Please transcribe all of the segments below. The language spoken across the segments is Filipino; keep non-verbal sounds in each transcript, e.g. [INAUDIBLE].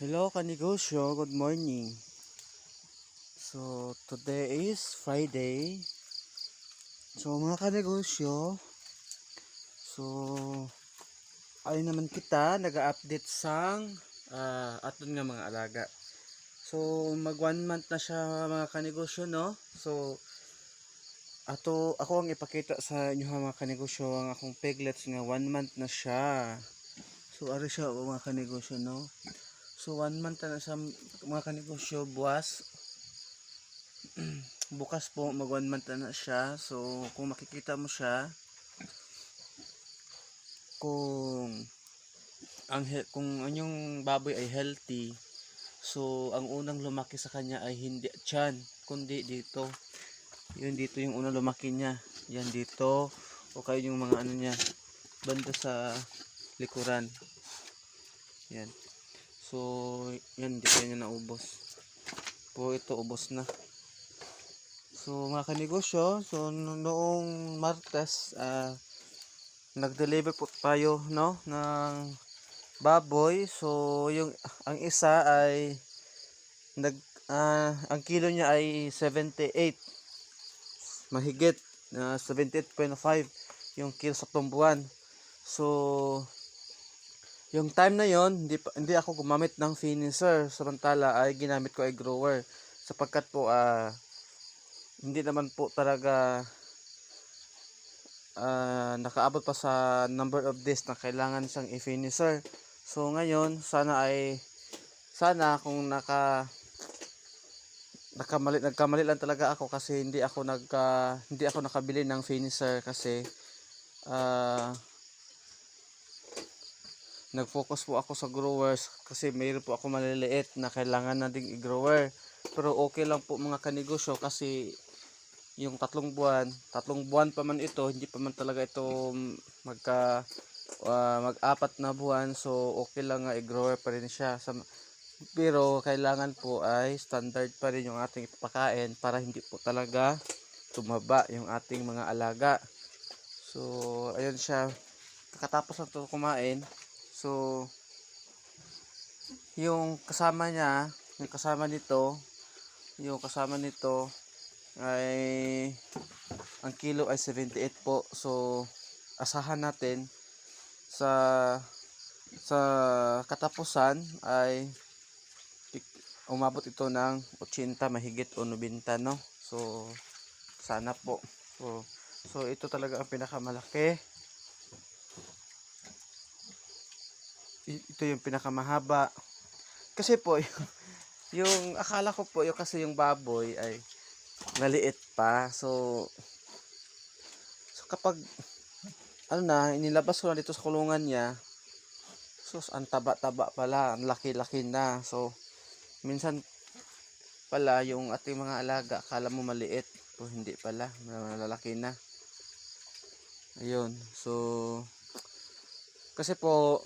Hello kanegosyo, good morning. So, today is Friday. So, mga kanegosyo, so, ay naman kita, nag-update sang uh, aton nga mga alaga. So, mag one month na siya mga kanegosyo, no? So, ato, ako ang ipakita sa inyo mga kanegosyo, ang akong piglets nga one month na siya. So, ari siya mga kanegosyo, no? So, one month na sa mga kanegosyo, buwas. [CLEARS THROAT] Bukas po, mag one month na siya. So, kung makikita mo siya, kung ang kung anyong baboy ay healthy, so ang unang lumaki sa kanya ay hindi tiyan, kundi dito. Yun dito yung unang lumaki niya. Yan dito o kaya yung mga ano niya banda sa likuran. Yan. So, yan, di pa niya naubos. Po, ito, ubos na. So, mga kanegosyo, so, no- noong Martes, ah, nag-deliver po tayo, no, ng baboy. So, yung, ang isa ay, nag, ah, ang kilo niya ay 78. Mahigit, na 78.5 yung kilo sa tumbuan. So, yung time na yon hindi, hindi ako gumamit ng finisher. Samantala ay ginamit ko ay grower. Sapagkat po, ah, hindi naman po talaga ah, nakaabot pa sa number of days na kailangan siyang i-finisher. So ngayon, sana ay, sana kung naka, nakamali, nagkamali lang talaga ako kasi hindi ako nagka, hindi ako nakabili ng finisher kasi, ah, nag-focus po ako sa growers kasi mayroon po ako maliliit na kailangan na ding i-grower. Pero okay lang po mga kanegosyo kasi yung tatlong buwan, tatlong buwan pa man ito, hindi pa man talaga ito magka ah, mag-apat na buwan so okay lang nga i-grower pa rin siya. Sa, pero kailangan po ay standard pa rin yung ating ipapakain para hindi po talaga tumaba yung ating mga alaga. So ayun siya. Kakatapos na ito kumain, So, yung kasama niya, yung kasama nito, yung kasama nito ay ang kilo ay 78 po. So, asahan natin sa sa katapusan ay umabot ito ng 80 mahigit o 90 no. So, sana po. So, so ito talaga ang pinakamalaki. Ito yung pinakamahaba. Kasi po, [LAUGHS] yung, akala ko po, yung kasi yung baboy ay maliit pa. So, so kapag, ano na, inilabas ko na dito sa kulungan niya, sus, ang taba-taba pala, ang laki-laki na. So, minsan pala, yung ating mga alaga, akala mo maliit. O hindi pala, malalaki na. Ayun, so, kasi po,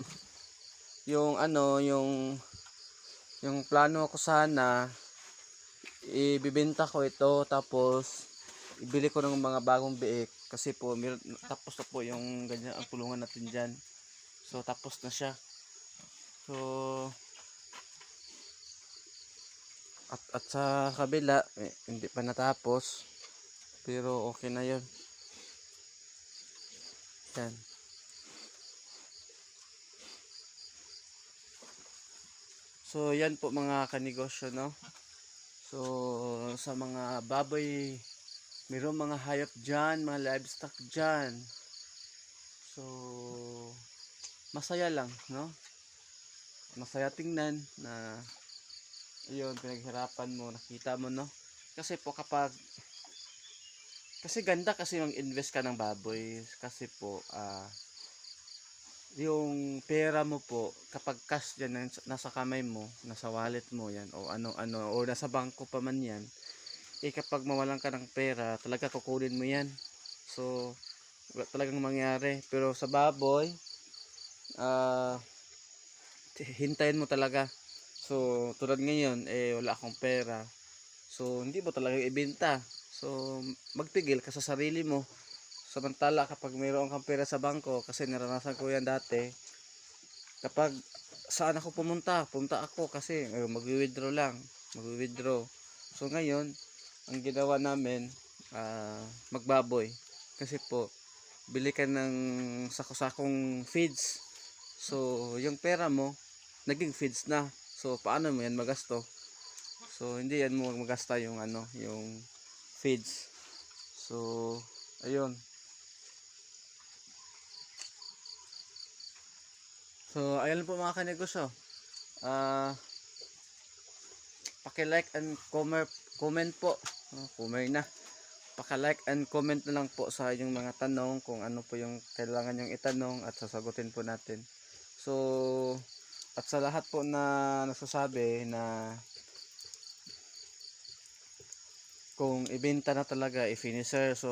yung ano, yung yung plano ko sana ibibenta ko ito tapos ibili ko ng mga bagong biik kasi po meron, tapos na po yung ganyan ang tulungan natin diyan. So tapos na siya. So at, at sa kabila eh, hindi pa natapos pero okay na 'yon. Yan. So, yan po mga kanegosyo, no? So, sa mga baboy, mayroong mga hayop dyan, mga livestock dyan. So, masaya lang, no? Masaya tingnan na yun, pinaghirapan mo, nakita mo, no? Kasi po kapag kasi ganda kasi mag-invest ka ng baboy kasi po ah yung pera mo po kapag cash yan nas- nasa kamay mo nasa wallet mo yan o ano ano o nasa bangko pa man yan eh kapag mawalan ka ng pera talaga kukunin mo yan. So wala talagang mangyari. Pero sa baboy ah hintayin mo talaga. So tulad ngayon eh wala akong pera. So hindi mo talaga ibenta so magpigil ka sa sarili mo Samantala kapag mayroon kang pera sa bangko, kasi naranasan ko yan dati, kapag saan ako pumunta? Punta ako kasi uh, mag-withdraw lang. Mag-withdraw. So ngayon, ang ginawa namin, ah, magbaboy. Kasi po, bili ka ng sako-sakong feeds. So, yung pera mo, naging feeds na. So, paano mo yan magasto? So, hindi yan mo magasta yung ano, yung feeds. So, ayun. So, ayun po mga kanegosyo. Ah, paki-like and comment comment po. Kumay na. Paka-like and comment na lang po sa inyong mga tanong kung ano po yung kailangan yung itanong at sasagutin po natin. So, at sa lahat po na nasasabi na kung ibenta na talaga i-finisher so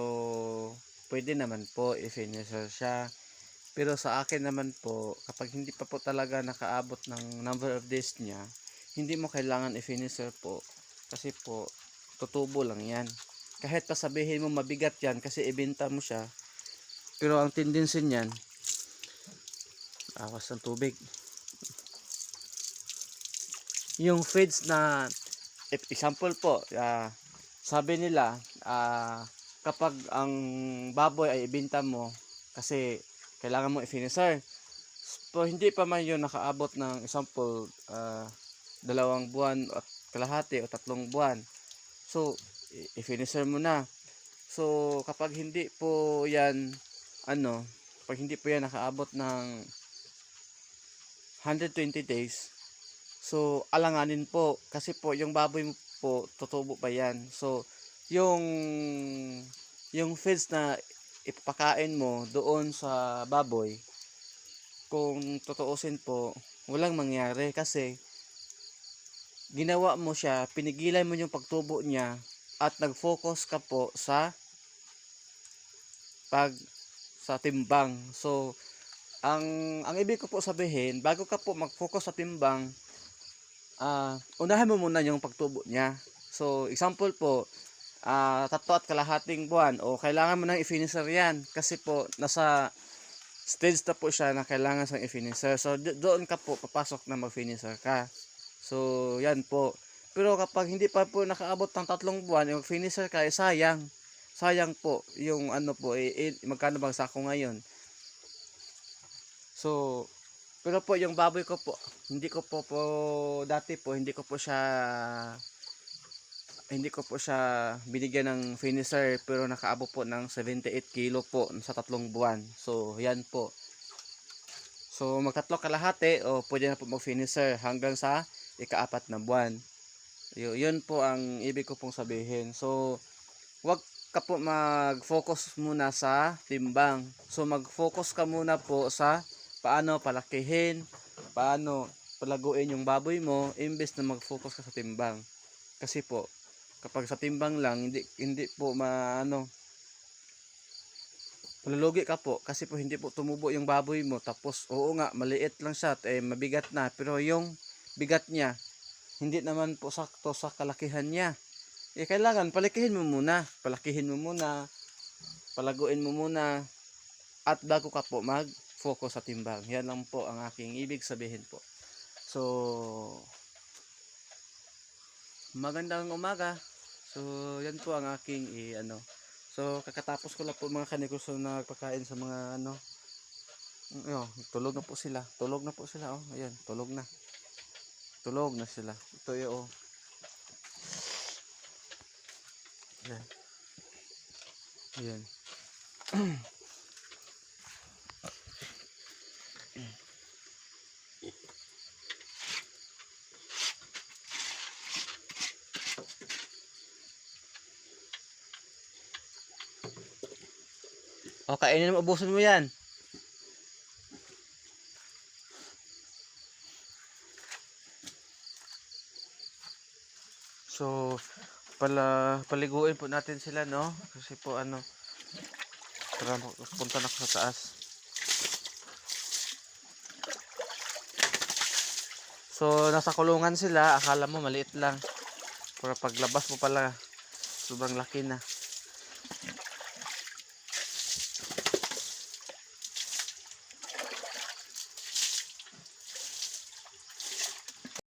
pwede naman po i-finisher siya pero sa akin naman po kapag hindi pa po talaga nakaabot ng number of days niya hindi mo kailangan i-finisher po. Kasi po tutubo lang yan. Kahit pa sabihin mo mabigat yan kasi ibenta mo siya pero ang tendency niyan awas ng tubig. Yung feeds na example po ah, sabi nila ah, kapag ang baboy ay ibenta mo kasi kailangan mo i-finisher. So hindi pa man yun nakaabot ng example ah, dalawang buwan at kalahati o tatlong buwan. So i-finisher mo na. So kapag hindi po yan ano pag hindi po yan nakaabot ng 120 days so alanganin po. Kasi po yung baboy mo po tutubo pa yan. So yung yung feeds na ipapakain mo doon sa baboy kung tutuusin po walang mangyari kasi ginawa mo siya pinigilan mo yung pagtubo niya at nag-focus ka po sa pag sa timbang so ang ang ibig ko po sabihin bago ka po mag-focus sa timbang ah unahin mo muna yung pagtubo niya. So, example po, ah tatlo at kalahating buwan o kailangan mo nang i-finisher yan kasi po nasa stage na po siya na kailangan sang i-finisher. So, do- doon ka po papasok na mag-finisher ka. So, yan po. Pero kapag hindi pa po nakaabot ng tatlong buwan, yung finisher ka, eh, sayang. Sayang po yung ano po, eh, eh, magkano bang sako ngayon? So, pero po yung baboy ko po, hindi ko po po dati po hindi ko po siya hindi ko po siya binigyan ng finisher pero nakaabot po ng 78 kilo po sa tatlong buwan. So, yan po. So, magtatlo kalahati o pwede na po mag-finisher hanggang sa ikaapat na buwan. Yun, yun po ang ibig ko pong sabihin. So, wag ka po mag-focus muna sa timbang. So, mag-focus ka muna po sa paano palakihin, paano palaguin yung baboy mo imbes na mag-focus ka sa timbang. Kasi po, kapag sa timbang lang hindi hindi po maano malulugi ka po kasi po hindi po tumubo yung baboy mo. Tapos oo nga maliit lang siya at, eh, mabigat na. Pero yung bigat niya hindi naman po sakto sa kalakihan niya. Eh kailangan palakihin mo muna. Palakihin mo muna. Palaguin mo muna. At bago ka po mag focus sa timbang yan lang po ang aking ibig sabihin po. So magandang umaga So, yan po ang aking i ano. So, kakatapos ko lang po mga kanegosyo na nagpakain sa mga ano. Yo, tulog na po sila. Tulog na po sila oh. Ayan, tulog na. Tulog na sila. Ito yo oh. Ayan. Ayan. [CLEARS THROAT] O, kainin mo, ubusin mo yan. So, pala, paliguin po natin sila, no? Kasi po, ano, tara, punta na sa taas. So, nasa kulungan sila. Akala mo, maliit lang. Pero paglabas mo pala, sobrang laki na.